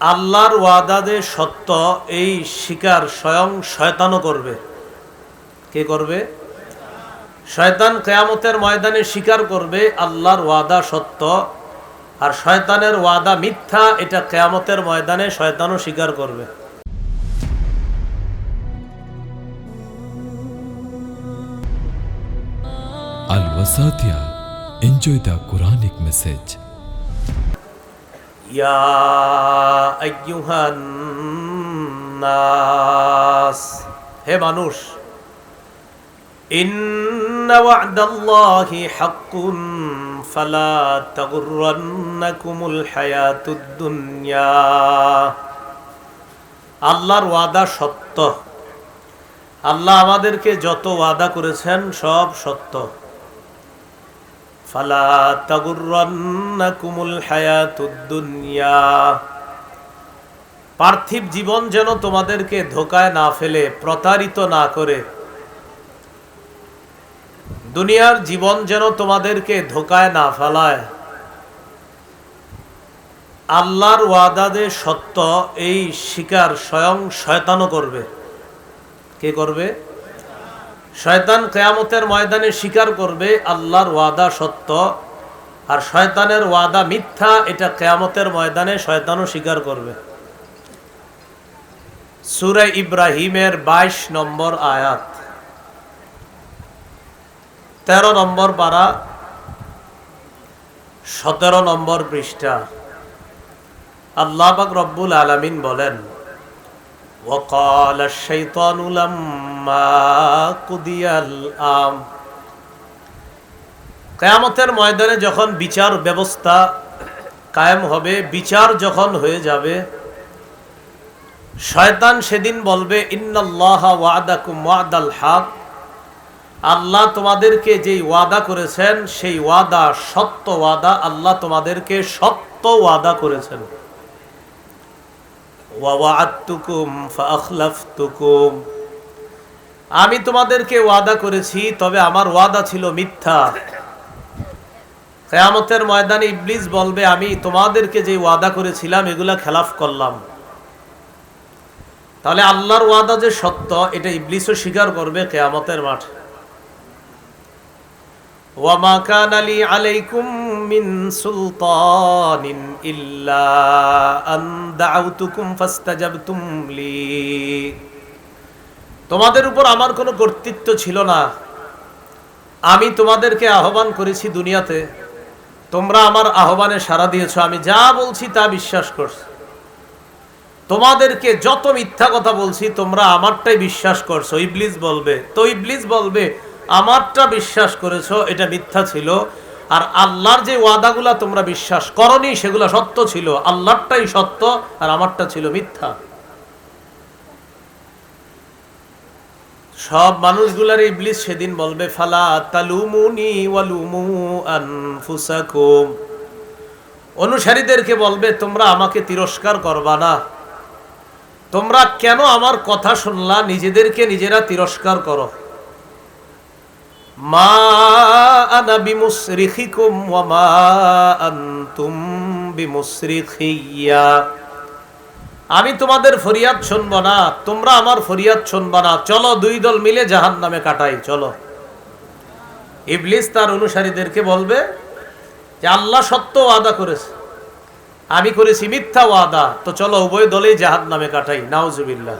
আল্লাহর ওয়াদা যে সত্য, এই শিকার স্বয়ং শয়তানও করবে কে করবে শয়তান কেয়ামতের ময়দানে স্বীকার করবে, আল্লাহর ওয়াদা সত্য আর শয়তানের ওয়াদা মিথ্যা, এটা কেয়ামতের ময়দানে শয়তানও স্বীকার করবে Al Wasatia. Enjoy the Quranic message. নাস হে মানুষ আল্লাহর ওয়াদা সত্য। আল্লাহ আমাদেরকে যত ওয়াদা করেছেন সব সত্য। পার্থিব জীবন যেন তোমাদেরকে ধোকায় না ফেলে, প্রতারিত না করে। দুনিয়ার জীবন যেন তোমাদেরকে ধোকায় না ফেলায়। আল্লাহর ওয়াদা যে সত্য, এই শিকার স্বয়ং শয়তানও করবে। কে করবে? শয়তান কেয়ামতের ময়দানে স্বীকার করবে আল্লাহর ওয়াদা সত্য, আর শয়তানের ওয়াদা মিথ্যা, এটা কেয়ামতের ময়দানে শয়তানও স্বীকার করবে। সুরে ইব্রাহিমের ২২ নম্বর আয়াত। তেরো নম্বর পারা, সতেরো নম্বর পৃষ্ঠা। আল্লাহ রব্বুল আলামিন বলেন وقال الشيطان لما قضي الأمر কেয়ামতের ময়দানে যখন বিচার ব্যবস্থা কায়েম হবে বিচার যখন হয়ে যাবে শয়তান সেদিন বলবে ইন্নাল্লাহ ওয়াদাকুম ওয়াদাল হক আল্লাহ তোমাদেরকে যেই ওয়াদা করেছেন সেই ওয়াদা সত্য ওয়াদা আল্লাহ তোমাদেরকে সত্য ওয়াদা করেছেন আমি তোমাদেরকে ওয়াদা করেছি, তবে আমার ওয়াদা ছিল মিথ্যা। কেয়ামতের ময়দানে ইবলিস বলবে, আমি তোমাদেরকে যে ওয়াদা করেছিলাম, এগুলা খেলাফ করলাম। তাহলে আল্লাহর ওয়াদা যে সত্য, এটা ইবলিসও স্বীকার করবে কেয়ামতের মাঠে। ওয়ামা কান আলী আলাইকুম মিন সুলতানিন ইল্লা আন দাউতুকুম ফাস্তাজাবতুম লি। তোমাদের উপর আমার কোনো কর্তৃত্ব ছিল না। আমি তোমাদেরকে আহ্বান করেছি দুনিয়াতে। তোমরা আমার আহ্বানে সাড়া দিয়েছ। আমি যা বলছি তা বিশ্বাস করছ। তোমাদেরকে যত মিথ্যা কথা বলছি, তোমরা আমারটাই বিশ্বাস করছ। ইবলিস বলবে, তো ইবলিস বলবে, আমারটা বিশ্বাস করেছ, এটা মিথ্যা ছিল। আর আল্লাহর যে ওয়াদাগুলা তোমরা বিশ্বাস করনি, সেগুলো সত্য ছিল। আল্লাহরটাই সত্য আর আমারটা ছিল মিথ্যা। সব মানুষগুলার ইবলিস সেদিন বলবে, ফালা তালুমুনি অনুসারীদেরকে বলবে, তোমরা আমাকে তিরস্কার করবা না। তোমরা কেন আমার কথা শুনলা? নিজেদেরকে নিজেরা তিরস্কার করো। মা আমি তোমাদের ফরিয়াদ শুনব না, তোমরা আমার ফরিয়াদ শুনব না। চলো দুই দল মিলে জাহান নামে কাটাই, চলো। ইবলিস তার অনুসারীদেরকে বলবে যে, আল্লাহ সত্য ওয়াদা করেছে। আমি করেছি মিথ্যা ওয়াদা। তো চলো উভয় দলেই জাহান নামে কাটাই, নাউজুবিল্লাহ।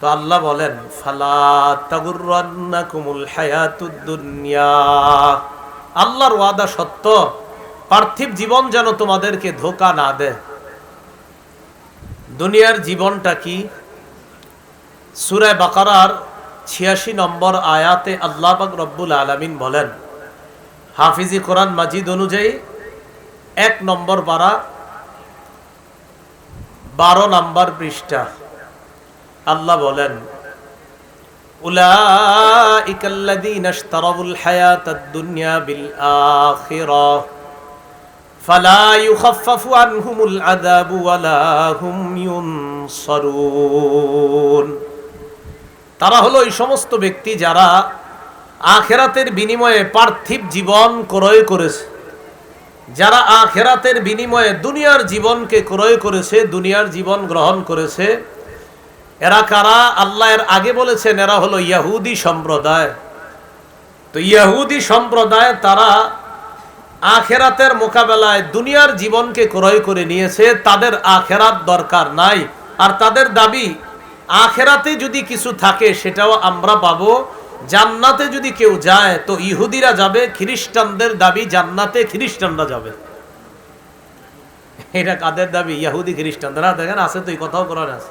তো আল্লাহ বলেন আল্লাহর ওয়াদা সত্য, পার্থিব জীবন যেন তোমাদেরকে ধোকা না দেয়। দুনিয়ার জীবনটা কি? সুরায় বাকারার ছিয়াশি নম্বর আয়াতে আল্লাহ পাক রব্বুল আলামিন বলেন, হাফিজি কোরআন মাজিদ অনুযায়ী এক নম্বর পারা বারো নম্বর পৃষ্ঠা। আল্লাহ বলেন তারা হলো এই সমস্ত ব্যক্তি যারা আখেরাতের বিনিময়ে পার্থিব জীবন ক্রয় করেছে। যারা আখেরাতের বিনিময়ে দুনিয়ার জীবনকে ক্রয় করেছে, দুনিয়ার জীবন গ্রহণ করেছে এরা কারা? আল্লাহ এর আগে বলেছেন, এরা হলো ইয়াহুদি সম্প্রদায়। তো ইয়াহুদি সম্প্রদায় তারা আখেরাতের মোকাবেলায় দুনিয়ার জীবনকে ক্রয় করে নিয়েছে, তাদের আখেরাত দরকার নাই। আর তাদের দাবি, আখেরাতে যদি কিছু থাকে সেটাও আমরা পাবো। জান্নাতে যদি কেউ যায়, তো ইহুদিরা যাবে, খ্রিস্টানদের দাবি জান্নাতে খ্রিস্টানরা যাবে। এটা কাদের দাবি? ইহুদি খ্রিস্টানরা দেখেন, আছে তো এই কথাও করার আছে।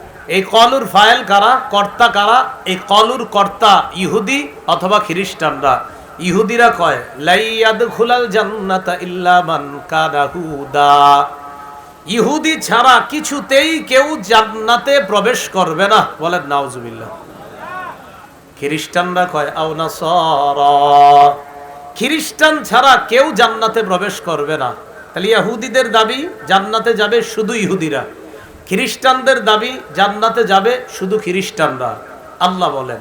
এই কলুর ফাইল কারা, কর্তা কারা? এই কলুর কর্তা ইহুদি অথবা খ্রিস্টানরা? ইহুদিরা কয় লাইয়াদ খুলাল জান্নাতা ইল্লা মান কানা ইহুদি ছাড়া কিছুতেই কেউ জান্নাতে প্রবেশ করবে না। বলেন, নাউজুবিল্লাহ। খ্রিস্টানরা কয়, আও নাসারা। খ্রিস্টান ছাড়া কেউ জান্নাতে প্রবেশ করবে না। তাহলে ইহুদিদের দাবি, জান্নাতে যাবে শুধু ইহুদিরা। খ্রিস্টানদের দাবি, জান্নাতে যাবে শুধু খ্রিস্টানরা। আল্লাহ বলেন,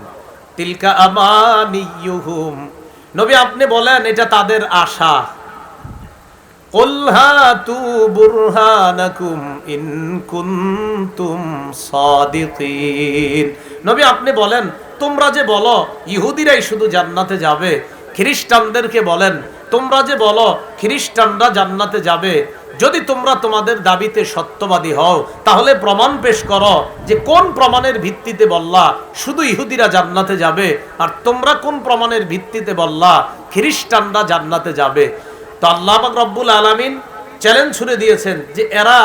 তিলকা আমানিয়ুহুম। নবী আপনি বলেন, এটা তাদের আশা। নবী আপনি বলেন, তোমরা যে বলো, ইহুদিরাই শুধু জান্নাতে যাবে। খ্রিস্টানদেরকে বলেন তোমরা যে বলো, খ্রিস্টানরা জান্নাতে যাবে। যদি তোমরা তোমাদের দাবিতে সত্যবাদী হও, তাহলে প্রমাণ পেশ করো যে কোন প্রমাণের ভিত্তিতে বললা, শুধু ইহুদিরা জান্নাতে যাবে, আর তোমরা কোন প্রমাণের ভিত্তিতে বললা, খ্রিস্টানরা জান্নাতে যাবে। তো আল্লাহ রব্বুল আলামিন চ্যালেঞ্জ ছুড়ে দিয়েছেন যে এরা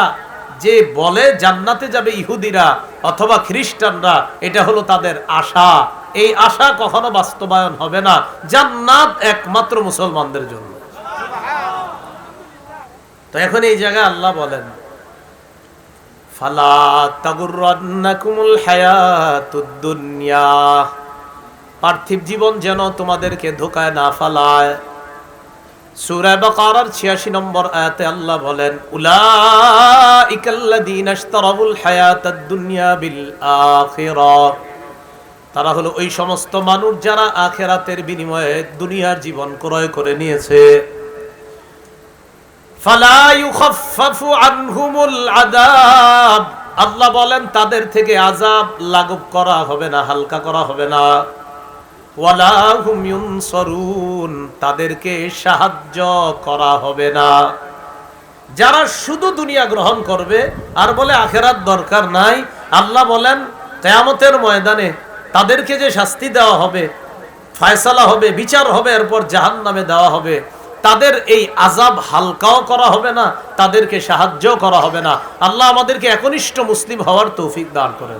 যে বলে জান্নাতে যাবে ইহুদিরা অথবা খ্রিস্টানরা, এটা হলো তাদের আশা। এই আশা কখনো বাস্তবায়ন হবে না। জান্নাত একমাত্র মুসলমানদের জন্য। তো এখন এই জায়গায় আল্লাহ বলেন পার্থিব জীবন যেন তোমাদেরকে ধোকায় না ফালায়। সূরা বাকারার 86 নম্বর আয়াতে আল্লাহ বলেন, উলাইকাল্লাযীনা ইশতারাবুল হায়াতাদ দুনিয়া বিল আখিরাহ তারা হলো ওই সমস্ত মানুষ যারা আখেরাতের বিনিময়ে দুনিয়ার জীবন ক্রয় করে নিয়েছে। আল্লাহ বলেন, তাদের থেকে আযাব লাঘব করা হবে না, হালকা করা হবে না। তাদেরকে সাহায্য করা হবে না। যারা শুধু দুনিয়া গ্রহণ করবে, আর বলে আখেরাত দরকার নাই, আল্লাহ বলেন, কেয়ামতের ময়দানে তাদেরকে যে শাস্তি দেওয়া হবে, ফায়সালা হবে, বিচার হবে, এরপর জাহান নামে দেওয়া হবে, তাদের এই আজাব হালকাও করা হবে না, তাদেরকে সাহায্য করা হবে না। আল্লাহ আমাদেরকে একনিষ্ঠ মুসলিম হওয়ার তৌফিক দান করেন।